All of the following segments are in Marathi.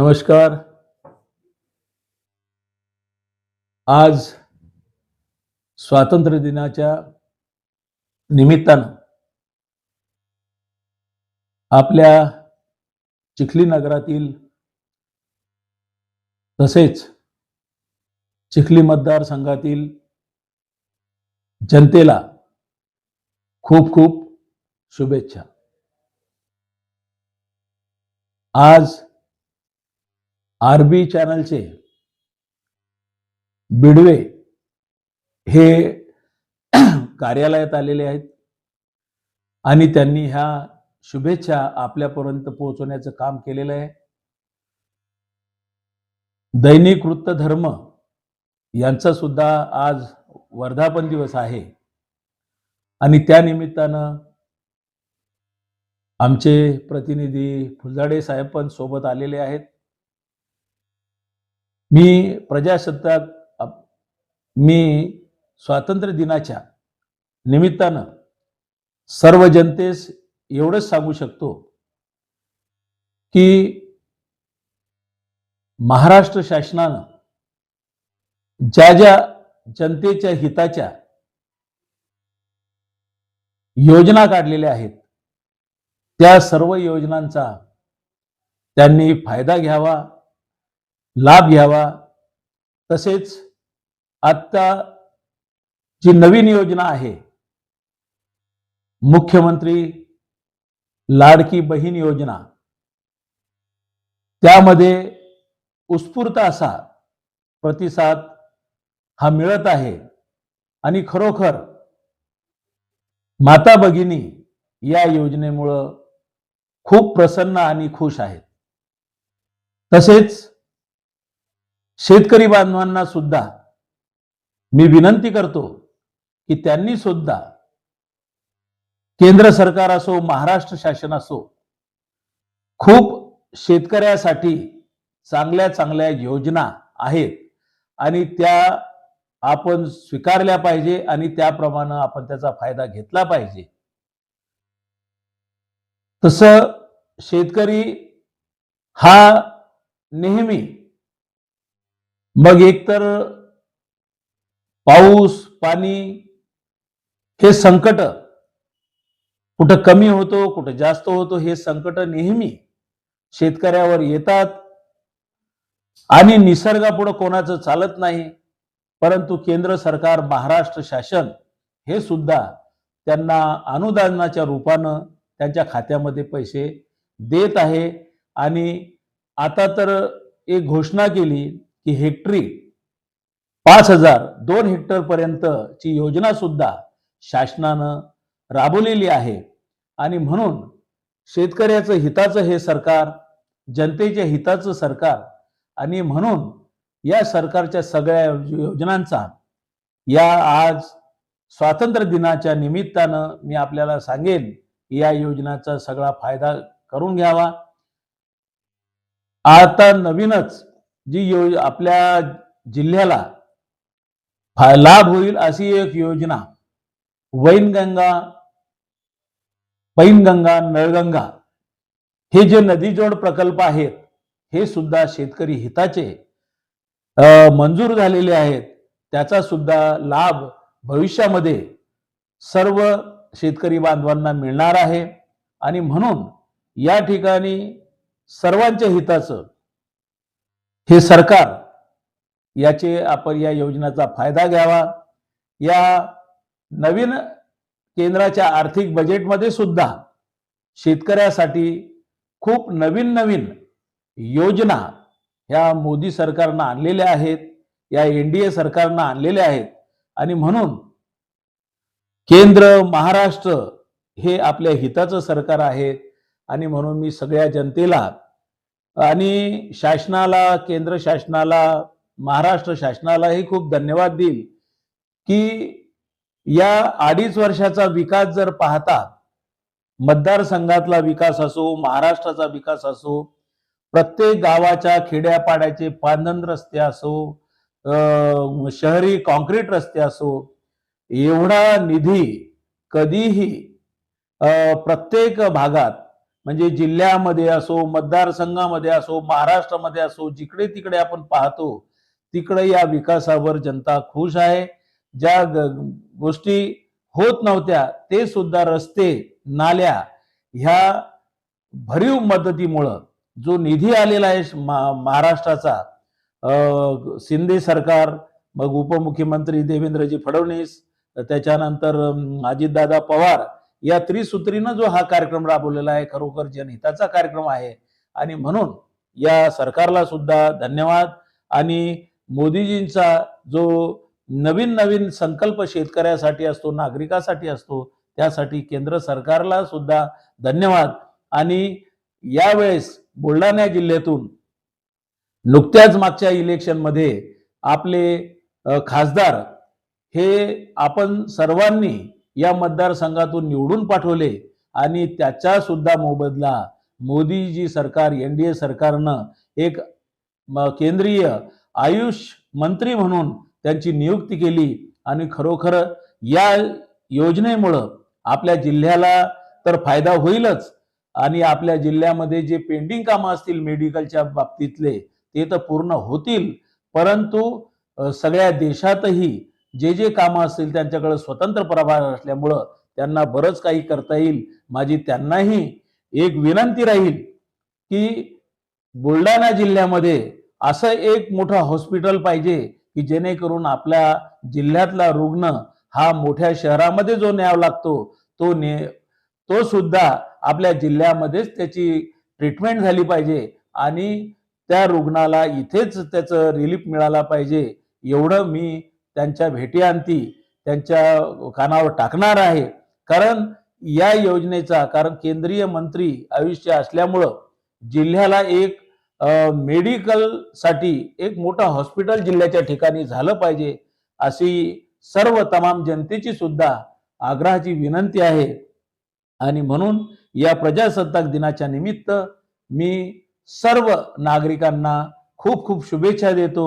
नमस्कार. आज स्वातंत्र्य दिनाच्या निमित्तानं आपल्या चिखली नगरातील तसेच चिखली मतदारसंघातील जनतेला खूप खूप शुभेच्छा. आज आरबी चॅनलचे बिडवे हे कार्यालयात आलेले आहेत आणि त्यांनी ह्या शुभेच्छा आपल्यापर्यंत पोहोचवण्याचं काम केलेलं आहे. दैनिक वृत्तधर्म यांचा सुद्धा आज वर्धापन दिवस आहे. आणि त्यानिमित्तानं आमचे प्रतिनिधी फुलझाडे साहेब पण सोबत आलेले आहेत. मी प्रजासत्ताक मी स्वातंत्र्य दिनाच्या निमित्तानं सर्व जनतेस एवढंच सांगू शकतो की महाराष्ट्र शासनानं ज्या ज्या जनतेच्या हिताच्या योजना काढलेल्या आहेत त्या सर्व योजनांचा त्यांनी फायदा घ्यावा. लाभ घ्यावा. तसेच आत्ता जी नवीन योजना आहे मुख्यमंत्री लाडकी बहीण योजना त्यामध्ये उत्स्फूर्त असा प्रतिसाद हा मिळत आहे. आणि खरोखर माता भगिनी या योजनेमुळं खूप प्रसन्न आणि खुश आहेत. तसेच शेतकरी बांधवांना सुद्धा मी विनंती करतो की त्यांनी सुद्धा केंद्र सरकार असो महाराष्ट्र शासन असो खूप शेतकऱ्यासाठी चांगल्या चांगल्या योजना आहेत आणि त्या आपण स्वीकारल्या पाहिजे आणि त्याप्रमाणे आपण त्याचा फायदा घेतला पाहिजे. तसं शेतकरी हा नेहमी मग एकतर पाऊस पाणी हे संकट कुठं कमी होतो कुठं जास्त होतो हे संकट नेहमी शेतकऱ्यावर येतात. आणि निसर्गापुढं कोणाचं चालत नाही परंतु केंद्र सरकार महाराष्ट्र शासन हे सुद्धा त्यांना अनुदानाच्या रूपानं त्यांच्या खात्यामध्ये पैसे देत आहे. आणि आता तर एक घोषणा केली की हेक्टरी पाच हजार दोन हेक्टर पर्यंतची योजना सुद्धा शासनानं राबवलेली आहे. आणि म्हणून शेतकऱ्याचं हिताचं हे सरकार जनतेच्या हिताचं सरकार आणि म्हणून या सरकारच्या सगळ्या योजनांचा या आज स्वातंत्र्य दिनाच्या निमित्तानं मी आपल्याला सांगेन या योजनाचा सगळा फायदा करून घ्यावा. आता नवीनच जी यो आपल्या जिल्ह्याला लाभ होईल अशी एक योजना. वैनगंगा पैनगंगा नळगंगा हे जे नदीजोड प्रकल्प आहेत हे सुद्धा शेतकरी हिताचे मंजूर झालेले आहेत. त्याचा सुद्धा लाभ भविष्यामध्ये सर्व शेतकरी बांधवांना मिळणार आहे. आणि म्हणून या ठिकाणी सर्वांच्या हिताचं हे सरकार याचे आपण या योजनेचा फायदा घ्यावा. या नवीन केंद्राच्या आर्थिक बजेटमध्ये सुद्धा शेतकऱ्यासाठी खूप नवीन नवीन योजना ह्या मोदी सरकारनं आणलेल्या आहेत या एन डी ए सरकारनं आणलेल्या आहेत. आणि म्हणून केंद्र महाराष्ट्र हे आपल्या हिताचं सरकार आहे. आणि म्हणून मी सगळ्या जनतेला आणि शासनाला केंद्र शासनाला महाराष्ट्र शासनालाही खूप धन्यवाद देईल की या अडीच वर्षाचा विकास जर पाहता मतदारसंघातला विकास असो महाराष्ट्राचा विकास असो प्रत्येक गावाच्या खेड्यापाड्याचे पांदन रस्ते असो शहरी कॉन्क्रीट रस्ते असो एवढा निधी कधीही अं, प्रत्येक भागात म्हणजे जिल्ह्यामध्ये असो मतदारसंघामध्ये असो महाराष्ट्रामध्ये असो जिकडे तिकडे आपण पाहतो तिकडे या विकासावर जनता खुश आहे. ज्या ग- गोष्टी होत नव्हत्या ते सुद्धा रस्ते नाल्या ह्या भरीव मदतीमुळं जो निधी आलेला आहे मा- महाराष्ट्राचा शिंदे सरकार मग उपमुख्यमंत्री देवेंद्रजी फडणवीस त्याच्यानंतर अजितदादा पवार या त्रिसूत्रीनं जो हा कार्यक्रम राबवलेला आहे खरोखर जनहिताचा कार्यक्रम आहे. आणि म्हणून या सरकारला सुद्धा धन्यवाद. आणि मोदीजींचा जो नवीन नवीन संकल्प शेतकऱ्यासाठी असतो नागरिकासाठी असतो त्यासाठी केंद्र सरकारला सुद्धा धन्यवाद. आणि यावेळेस बुलढाणा जिल्ह्यातून नुकत्याच मागच्या इलेक्शनमध्ये आपले खासदार हे आपण सर्वांनी या मतदारसंघातून निवडून पाठवले. आणि त्याचा सुद्धा मोबदला मोदीजी सरकार एन डी ए सरकारनं एक केंद्रीय आयुष मंत्री म्हणून त्यांची नियुक्ती केली. आणि खरोखर या योजनेमुळं आपल्या जिल्ह्याला तर फायदा होईलच. आणि आपल्या जिल्ह्यामध्ये जे पेंडिंग कामं असतील मेडिकलच्या बाबतीतले ते तर पूर्ण होतील. परंतु सगळ्या देशातही जे जे कामं असतील त्यांच्याकडे स्वतंत्र प्रभार असल्यामुळं त्यांना बरंच काही करता येईल. माझी त्यांनाही एक विनंती राहील की बुलढाणा जिल्ह्यामध्ये असं एक मोठं हॉस्पिटल पाहिजे की जेणेकरून आपल्या जिल्ह्यातला रुग्ण हा मोठ्या शहरामध्ये जो न्यावा लागतो तो ने तो सुद्धा आपल्या जिल्ह्यामध्येच त्याची ट्रीटमेंट झाली पाहिजे आणि त्या रुग्णाला इथेच त्याचं रिलीफ मिळाला पाहिजे. एवढं मी त्यांच्या भेटीअंती त्यांच्या कानावर टाकणार आहे. कारण या योजनेचा कारण केंद्रीय मंत्री आयुष्य असल्यामुळं जिल्ह्याला एक मेडिकलसाठी एक मोठं हॉस्पिटल जिल्ह्याच्या ठिकाणी झालं पाहिजे अशी सर्व तमाम जनतेची सुद्धा आग्रहाची विनंती आहे. आणि म्हणून या प्रजासत्ताक दिनाच्या निमित्त मी सर्व नागरिकांना खूप खूप शुभेच्छा देतो.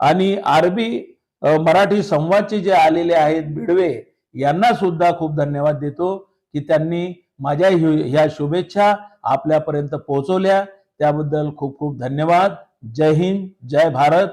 आणि आरबी मराठी संवादचे जे आलेले आहेत बिडवे यांना सुद्धा खूप धन्यवाद देतो की त्यांनी माझ्या ह्या शुभेच्छा आपल्यापर्यंत पोहोचवल्या. त्याबद्दल खूप खूप धन्यवाद. जय हिंद जय भारत.